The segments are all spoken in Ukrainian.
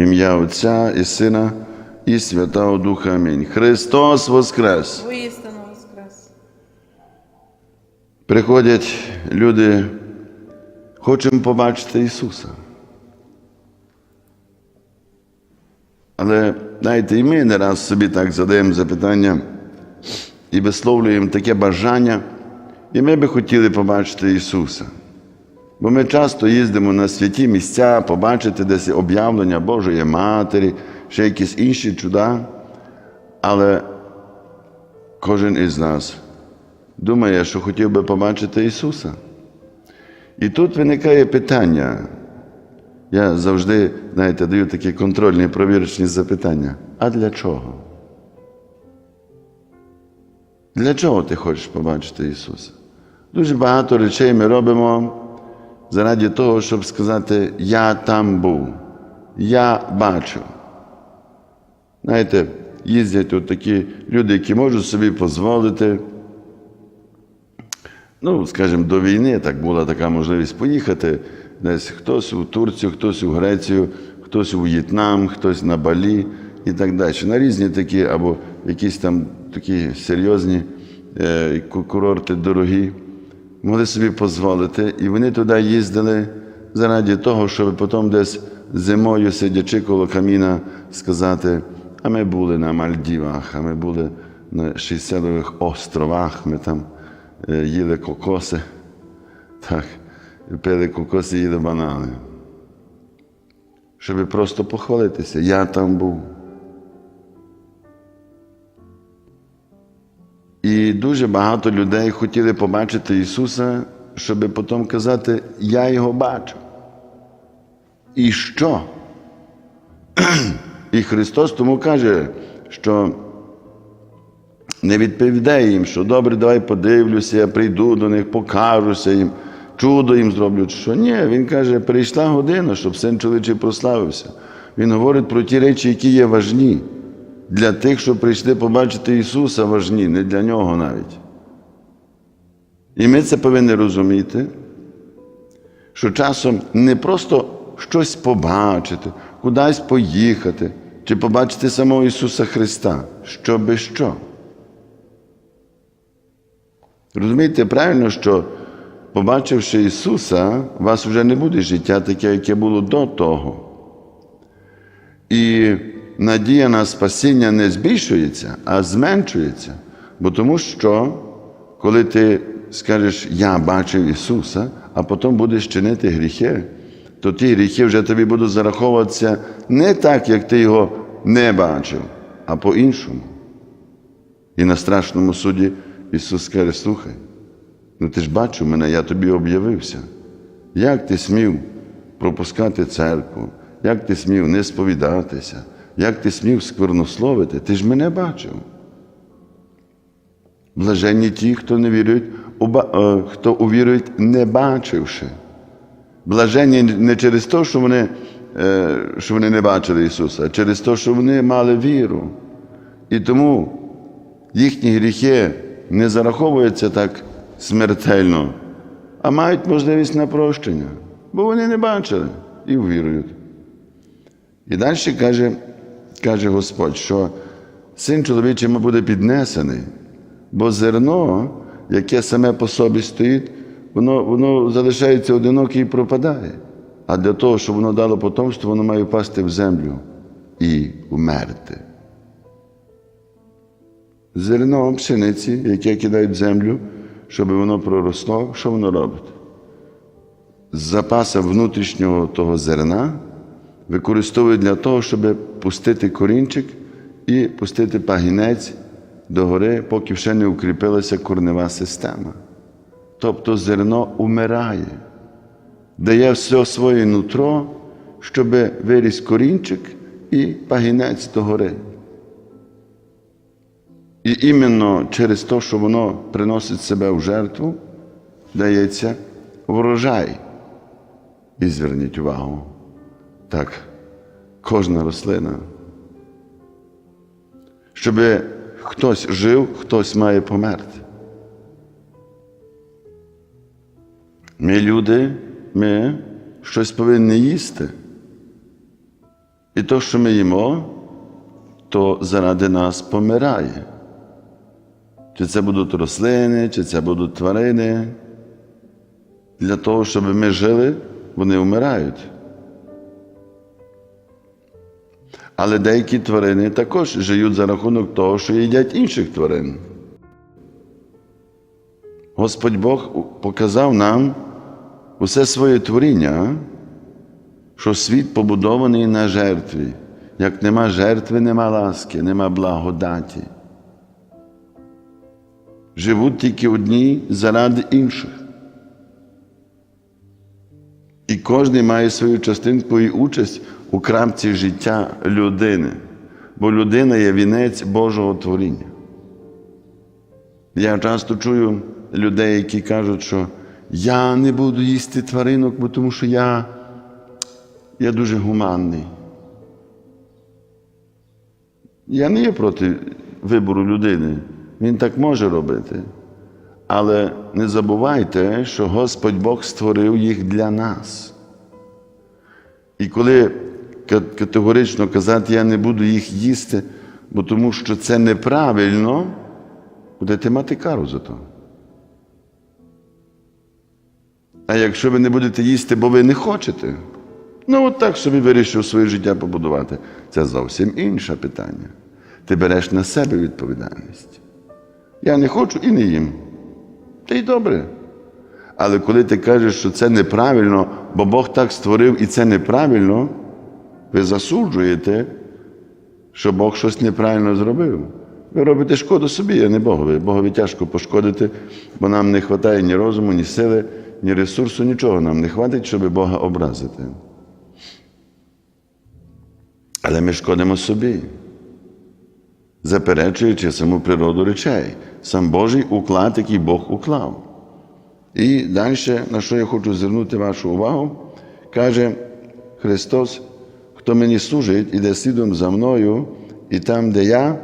ім'я Отця і Сина і Святого Духа. Амінь. Христос Воскрес! Воістину воскрес. Приходять люди, хочемо побачити Ісуса. Але знаєте, і ми не раз собі так задаємо запитання і висловлюємо таке бажання, і ми би хотіли побачити Ісуса. Бо ми часто їздимо на святі місця, побачити десь об'явлення Божої Матері, ще якісь інші чуда. Але кожен із нас думає, що хотів би побачити Ісуса. І тут виникає питання. Я завжди, знаєте, даю такі контрольні провірочні запитання. А для чого? Для чого ти хочеш побачити Ісуса? Дуже багато речей ми робимо заради того, щоб сказати, я там був, я бачив. Знаєте, їздять от такі люди, які можуть собі дозволити. Ну, скажімо, до війни так була така можливість поїхати. Десь хтось у Турцію, хтось у Грецію, хтось у В'єтнам, хтось на Балі і так далі. На різні такі, або якісь там такі серйозні е, курорти дорогі. Могли собі дозволити. І вони туди їздили заради того, щоб потім десь зимою, сидячи коло каміна, сказати, а ми були на Мальдівах, а ми були на Шейселових островах, ми там е, їли кокоси, так, пили кокоси, їли банани. Щоб просто похвалитися, я там був. І дуже багато людей хотіли побачити Ісуса, щоб потім казати, я його бачу. І що? І Христос тому каже, що не відповідає їм, що добре, давай подивлюся, я прийду до них, покажуся їм, чудо їм зроблю. Що ні, він каже, прийшла година, щоб син чоловічий прославився. Він говорить про ті речі, які є важні. Для тих, що прийшли побачити Ісуса, важні, не для нього навіть. І ми це повинні розуміти, що часом не просто щось побачити, кудись поїхати, чи побачити самого Ісуса Христа, що би що. Розумієте правильно, що побачивши Ісуса, у вас вже не буде життя таке, яке було до того. І надія на спасіння не збільшується, а зменшується. Бо тому що, коли ти скажеш, я бачив Ісуса, а потім будеш чинити гріхи, то ті гріхи вже тобі будуть зараховуватися не так, як ти його не бачив, а по-іншому. І на страшному суді Ісус каже, слухай, ну ти ж бачив мене, я тобі об'явився. Як ти смів пропускати церкву? Як ти смів не сповідатися? Як ти смів сквернословити? Ти ж мене бачив. Блаженні ті, хто не вірують, е, хто увірують, не бачивши. Блаженні не через те, що вони, е, що вони не бачили Ісуса, а через те, що вони мали віру. І тому їхні гріхи не зараховуються так смертельно, а мають можливість на прощення, бо вони не бачили і вірують. І далі каже, каже Господь, що син чоловічий буде піднесений, бо зерно, яке саме по собі стоїть, воно, воно залишається одиноке і пропадає. А для того, щоб воно дало потомство, воно має впасти в землю і вмерти. Зерно пшениці, яке кидають в землю, щоб воно проросло, що воно робить? З запаса внутрішнього того зерна використовують для того, щоб пустити корінчик і пустити пагінець догори, поки ще не укріпилася корнева система. Тобто зерно умирає, дає все своє нутро, щоб виріс корінчик і пагінець догори. І іменно через те, що воно приносить себе в жертву, дається врожай. І зверніть увагу, так, кожна рослина. Щоб хтось жив, хтось має померти. Ми люди, ми щось повинні їсти. І то, що ми їмо, то заради нас помирає. Чи це будуть рослини, чи це будуть тварини. Для того, щоб ми жили, вони вмирають. Але деякі тварини також живуть за рахунок того, що їдять інших тварин. Господь Бог показав нам усе своє творіння, що світ побудований на жертві. Як нема жертви, нема ласки, нема благодаті. Живуть тільки одні заради інших. І кожен має свою частинку і участь у крамці життя людини, бо людина є вінець Божого творіння. Я часто чую людей, які кажуть, що я не буду їсти тваринок, бо тому що я, я дуже гуманний. Я не є проти вибору людини. Він так може робити. Але не забувайте, що Господь Бог створив їх для нас. І коли категорично казати, я не буду їх їсти, бо тому що це неправильно, будете мати кару за то. А якщо ви не будете їсти, бо ви не хочете, ну от так собі вирішив своє життя побудувати. Це зовсім інше питання. Ти береш на себе відповідальність. Я не хочу і не їм. Та й добре. Але коли ти кажеш, що це неправильно, бо Бог так створив і це неправильно, ви засуджуєте, що Бог щось неправильно зробив. Ви робите шкоду собі, а не Богові. Богові тяжко пошкодити, бо нам не вистачає ні розуму, ні сили, ні ресурсу, нічого нам не хватить, щоб Бога образити. Але ми шкодимо собі, заперечуючи саму природу речей, сам Божий уклад, який Бог уклав. І далі, на що я хочу звернути вашу увагу, каже Христос, хто мені служить, іде слідом за мною, і там, де я,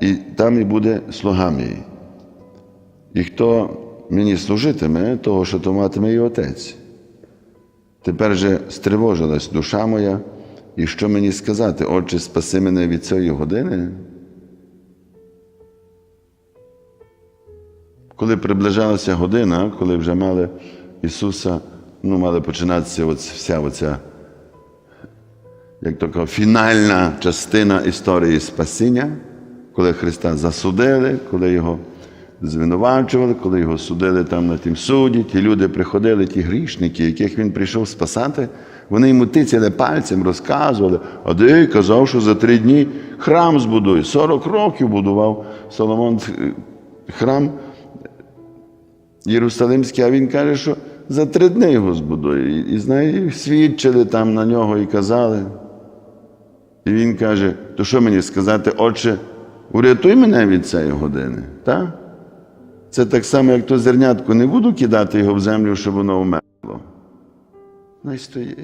і там і буде слуга. І хто мені служитиме, того шатуватиме і Отець. Тепер же стривожилась душа моя, і що мені сказати, Отче, спаси мене від цієї години? Коли приближалася година, коли вже мали Ісуса, ну, мали починатися вся оця, як така фінальна частина історії спасіння, коли Христа засудили, коли Його звинувачували, коли його судили там на тім суді, ті люди приходили, ті грішники, яких він прийшов спасати, вони йому тицяли пальцем, розказували, а де казав, що за три дні храм збудує. 40 років будував Соломон храм Єрусалимський, а він каже, що за три дні його збудує. І, знає, свідчили там на нього і казали. І він каже: то що мені сказати, отче, урятуй мене від цієї години. Так? Це так само, як то зернятко, не буду кидати його в землю, щоб воно вмерло. Най стоїть.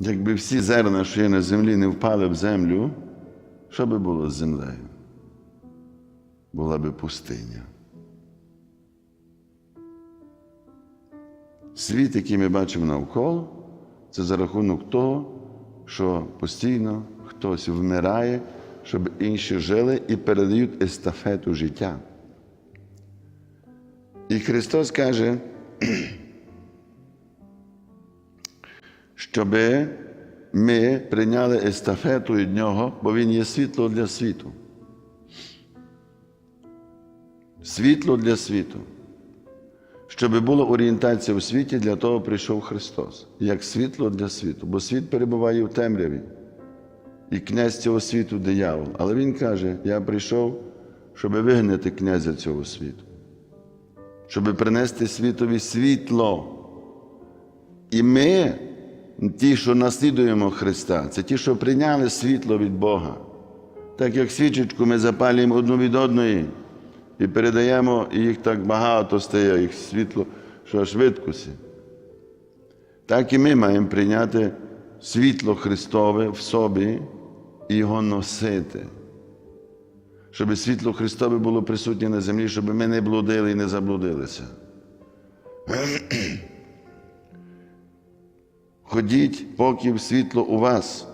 Якби всі зерна, що є на землі, не впали в землю, що би було з землею? Була би пустиня. Світ, який ми бачимо навколо, це за рахунок того, що постійно хтось вмирає, щоб інші жили і передають естафету життя. І Христос каже, щоб ми прийняли естафету від Нього, бо Він є світло для світу. Світло для світу. Щоб була орієнтація у світі, для того прийшов Христос, як світло для світу, бо світ перебуває в темряві. І князь цього світу диявол. Але він каже: Я прийшов, щоб вигнати князя цього світу, щоб принести світові світло. І ми, ті, що наслідуємо Христа, це ті, що прийняли світло від Бога. Так як свічечку ми запалюємо одну від одної і передаємо, їх так багато стає, їх світло, що аж видкусі. Так і ми маємо прийняти світло Христове в собі і його носити. Щоб світло Христове було присутнє на землі, щоб ми не блудили і не заблудилися. Ходіть, поки світло у вас,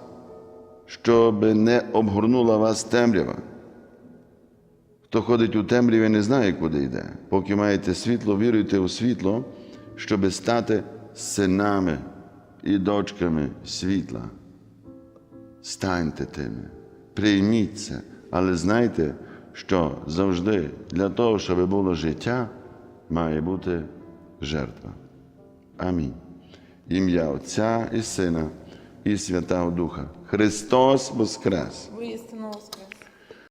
щоб не обгорнула вас темрява. Хто ходить у темряві, не знає, куди йде. Поки маєте світло, віруйте у світло, щоби стати синами і дочками світла. Станьте тими, прийміть це, але знайте, що завжди для того, щоб було життя, має бути жертва. Амінь. Ім'я Отця і Сина і Святого Духа. Христос Воскрес! Воістину воскрес.